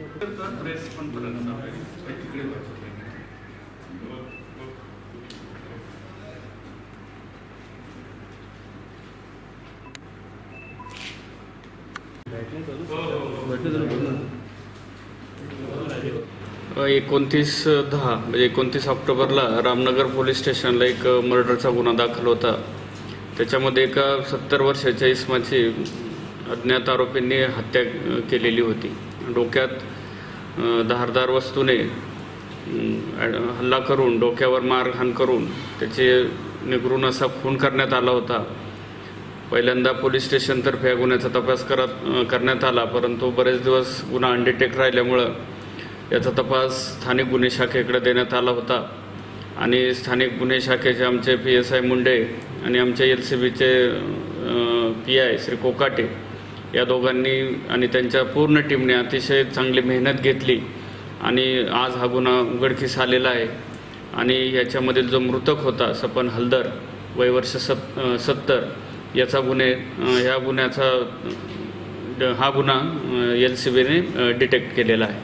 Press conference तिकडे एकोणतीस दहा म्हणजे एकोणतीस ऑक्टोबरला रामनगर पोलीस स्टेशनला एक मर्डरचा गुन्हा दाखल होता. त्याच्यामध्ये एका सत्तर वर्षाच्या इसमाची अज्ञात आरोपींनी हत्या केलेली होती. डोक्यात धारदार वस्तूने हल्ला करून डोक्यावर मारहाण करून त्याचे निगरून असा खून करण्यात आला होता. पहिल्यांदा पोलीस स्टेशनतर्फे या गुन्ह्याचा तपास करत करण्यात आला परंतु बरेच दिवस गुन्हा अनडिटेक्ट राहिल्यामुळं याचा तपास स्थानिक गुन्हे शाखेकडे देण्यात आला होता. आणि स्थानिक गुन्हे शाखेचे आमचे पी एस आय मुंडे आणि आमचे एल सी बीचे पी आय श्री कोकाटे या दोघांनी आणि त्यांच्या पूर्ण टीमने अतिशय चांगली मेहनत घेतली आणि आज हा गुन्हा उघडकीस आलेला आहे. आणि याच्यामधील जो मृतक होता सपन हलदर वय वर्ष सत सत्तर याचा गुन्हे ह्या गुन्ह्याचा हा गुन्हा एल सी बीने डिटेक्ट केलेला आहे.